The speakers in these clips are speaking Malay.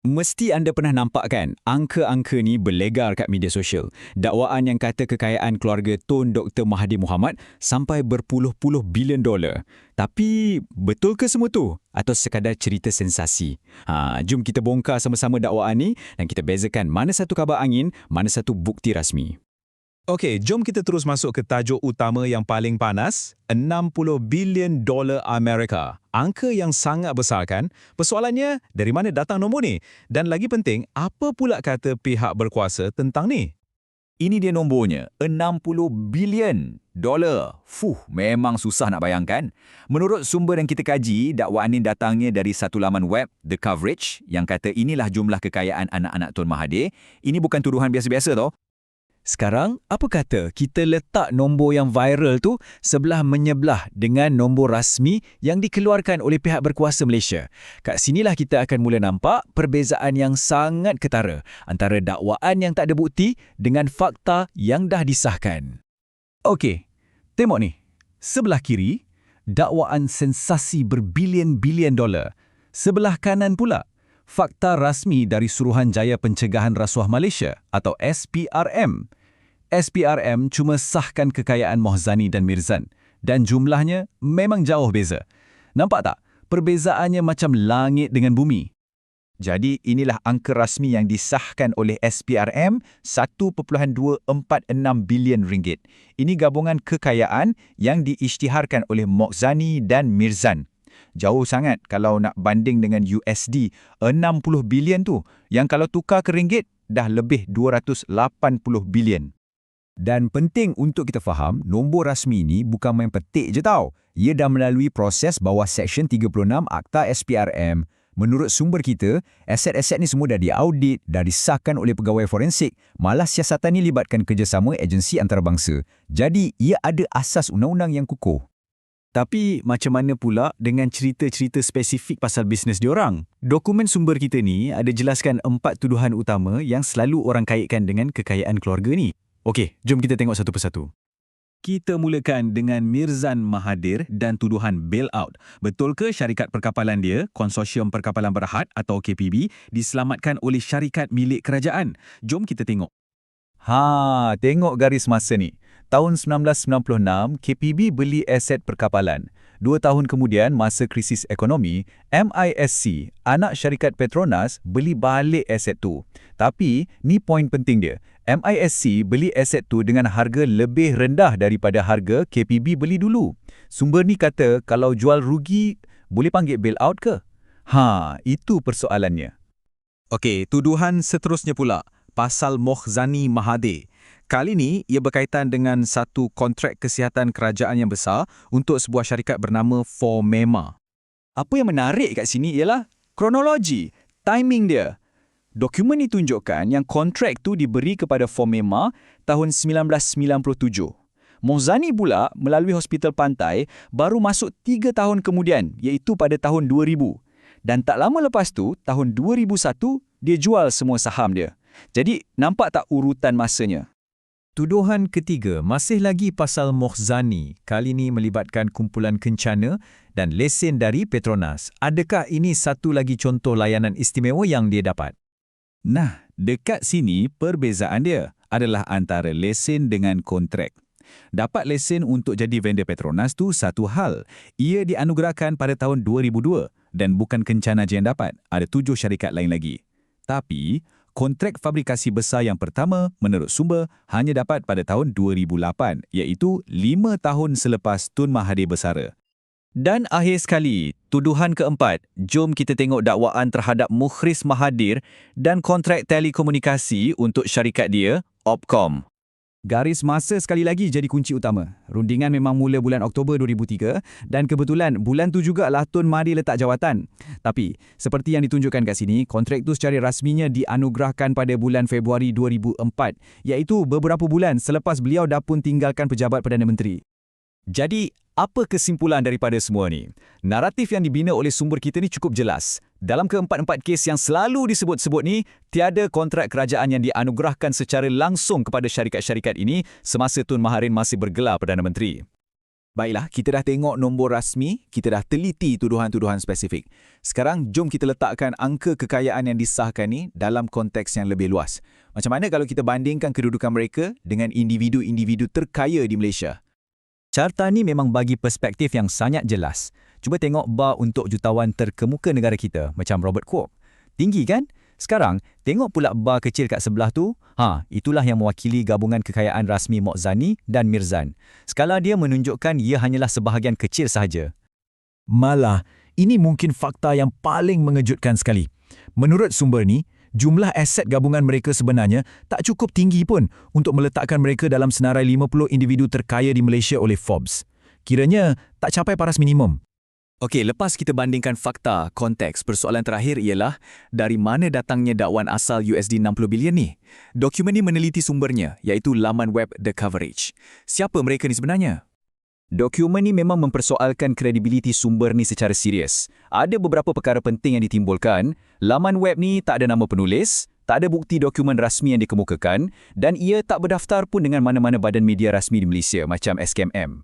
Mesti anda pernah nampak kan, angka-angka ni berlegar kat media sosial. Dakwaan yang kata kekayaan keluarga Tun Dr. Mahathir Mohamad sampai berpuluh-puluh bilion dolar. Tapi, betul ke semua tu? Atau sekadar cerita sensasi? Ha, jom kita bongkar sama-sama dakwaan ni dan kita bezakan mana satu kabar angin, mana satu bukti rasmi. Okey, jom kita terus masuk ke tajuk utama yang paling panas, 60 bilion dolar Amerika. Angka yang sangat besar kan? Persoalannya, dari mana datang nombor ni? Dan lagi penting, apa pula kata pihak berkuasa tentang ni? Ini dia nombornya, 60 bilion dolar. Fuh, memang susah nak bayangkan. Menurut sumber yang kita kaji, dakwaan ini datangnya dari satu laman web, The Coverage, yang kata inilah jumlah kekayaan anak-anak Tun Mahathir. Ini bukan tuduhan biasa-biasa tau. Sekarang, apa kata kita letak nombor yang viral tu sebelah menyebelah dengan nombor rasmi yang dikeluarkan oleh pihak berkuasa Malaysia? Kat sinilah kita akan mula nampak perbezaan yang sangat ketara antara dakwaan yang tak ada bukti dengan fakta yang dah disahkan. Okey, tengok ni. Sebelah kiri, dakwaan sensasi berbilion-bilion dolar. Sebelah kanan pula, fakta rasmi dari Suruhanjaya Pencegahan Rasuah Malaysia atau SPRM. SPRM cuma sahkan kekayaan Mohzani dan Mirzan dan jumlahnya memang jauh beza. Nampak tak? Perbezaannya macam langit dengan bumi. Jadi inilah angka rasmi yang disahkan oleh SPRM 1.246 bilion ringgit. Ini gabungan kekayaan yang diisytiharkan oleh Mokzani dan Mirzan jauh sangat kalau nak banding dengan USD 60 bilion tu yang kalau tukar ke ringgit dah lebih 280 bilion. Dan penting untuk kita faham, nombor rasmi ni bukan main petik je tau. Ia dah melalui proses bawah Seksyen 36 Akta SPRM. Menurut sumber kita, aset-aset ni semua dah diaudit, dah disahkan oleh pegawai forensik, malah siasatan ni libatkan kerjasama agensi antarabangsa. Jadi, ia ada asas undang-undang yang kukuh. Tapi macam mana pula dengan cerita-cerita spesifik pasal bisnes diorang? Dokumen sumber kita ni ada jelaskan empat tuduhan utama yang selalu orang kaitkan dengan kekayaan keluarga ni. Okey, jom kita tengok satu persatu. Kita mulakan dengan Mirzan Mahathir dan tuduhan bailout. Betul ke syarikat perkapalan dia, Konsorsium Perkapalan Berhad atau KPB, diselamatkan oleh syarikat milik kerajaan? Jom kita tengok. Ha, tengok garis masa ni. Tahun 1996, KPB beli aset perkapalan. Dua tahun kemudian, masa krisis ekonomi, MISC, anak syarikat Petronas, beli balik aset tu. Tapi, ni poin penting dia. MISC beli aset tu dengan harga lebih rendah daripada harga KPB beli dulu. Sumber ni kata kalau jual rugi, boleh panggil bailout ke? Ha, itu persoalannya. Okey, tuduhan seterusnya pula. Pasal Mohzani Mahathir. Kali ini, ia berkaitan dengan satu kontrak kesihatan kerajaan yang besar untuk sebuah syarikat bernama Formema. Apa yang menarik kat sini ialah kronologi, timing dia. Dokumen ini tunjukkan yang kontrak tu diberi kepada Formema tahun 1997. Mozani pula melalui Hospital Pantai baru masuk tiga tahun kemudian iaitu pada tahun 2000. Dan tak lama lepas tu, tahun 2001, dia jual semua saham dia. Jadi, nampak tak urutan masanya? Tuduhan ketiga masih lagi pasal Mohzani, kali ini melibatkan kumpulan kencana dan lesen dari Petronas. Adakah ini satu lagi contoh layanan istimewa yang dia dapat? Nah, dekat sini perbezaan dia adalah antara lesen dengan kontrak. Dapat lesen untuk jadi vendor Petronas tu satu hal. Ia dianugerahkan pada tahun 2002 dan bukan kencana je yang dapat. Ada tujuh syarikat lain lagi. Tapi, kontrak fabrikasi besar yang pertama menurut sumber hanya dapat pada tahun 2008 iaitu lima tahun selepas Tun Mahathir bersara. Dan akhir sekali, tuduhan keempat, jom kita tengok dakwaan terhadap Mukhris Mahathir dan kontrak telekomunikasi untuk syarikat dia, Opcom. Garis masa sekali lagi jadi kunci utama. Rundingan memang mula bulan Oktober 2003 dan kebetulan bulan tu juga lah Tun Mari letak jawatan. Tapi, seperti yang ditunjukkan kat sini, kontrak tu secara rasminya dianugerahkan pada bulan Februari 2004 iaitu beberapa bulan selepas beliau dah pun tinggalkan pejabat Perdana Menteri. Jadi, apa kesimpulan daripada semua ni? Naratif yang dibina oleh sumber kita ni cukup jelas. Dalam keempat-empat kes yang selalu disebut-sebut ni, tiada kontrak kerajaan yang dianugerahkan secara langsung kepada syarikat-syarikat ini semasa Tun Mahathir masih bergelar Perdana Menteri. Baiklah, kita dah tengok nombor rasmi, kita dah teliti tuduhan-tuduhan spesifik. Sekarang, jom kita letakkan angka kekayaan yang disahkan ni dalam konteks yang lebih luas. Macam mana kalau kita bandingkan kedudukan mereka dengan individu-individu terkaya di Malaysia? Carta ni memang bagi perspektif yang sangat jelas. Cuba tengok bar untuk jutawan terkemuka negara kita macam Robert Kwok. Tinggi kan? Sekarang, tengok pula bar kecil kat sebelah tu. Ha, itulah yang mewakili gabungan kekayaan rasmi Mokzani dan Mirzan. Skala dia menunjukkan ia hanyalah sebahagian kecil sahaja. Malah, ini mungkin fakta yang paling mengejutkan sekali. Menurut sumber ni, jumlah aset gabungan mereka sebenarnya tak cukup tinggi pun untuk meletakkan mereka dalam senarai 50 individu terkaya di Malaysia oleh Forbes. Kiranya tak capai paras minimum. Okey, lepas kita bandingkan fakta, konteks, persoalan terakhir ialah dari mana datangnya dakwaan asal USD 60 bilion ni? Dokumen ni meneliti sumbernya, iaitu laman web The Coverage. Siapa mereka ni sebenarnya? Dokumen ni memang mempersoalkan kredibiliti sumber ni secara serius. Ada beberapa perkara penting yang ditimbulkan. Laman web ni tak ada nama penulis, tak ada bukti dokumen rasmi yang dikemukakan dan ia tak berdaftar pun dengan mana-mana badan media rasmi di Malaysia macam SKMM.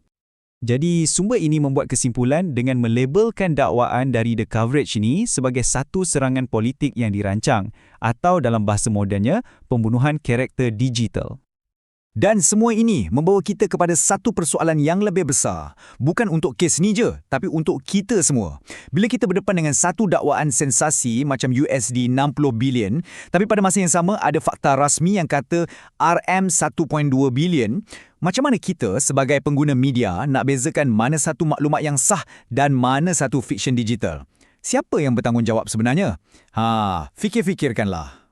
Jadi, sumber ini membuat kesimpulan dengan melabelkan dakwaan dari The Coverage ini sebagai satu serangan politik yang dirancang atau dalam bahasa modennya, pembunuhan karakter digital. Dan semua ini membawa kita kepada satu persoalan yang lebih besar. Bukan untuk kes ni je, tapi untuk kita semua. Bila kita berdepan dengan satu dakwaan sensasi macam USD 60 bilion, tapi pada masa yang sama ada fakta rasmi yang kata RM 1.2 bilion, macam mana kita sebagai pengguna media nak bezakan mana satu maklumat yang sah dan mana satu fiksyen digital? Siapa yang bertanggungjawab sebenarnya? Ha, fikir-fikirkanlah.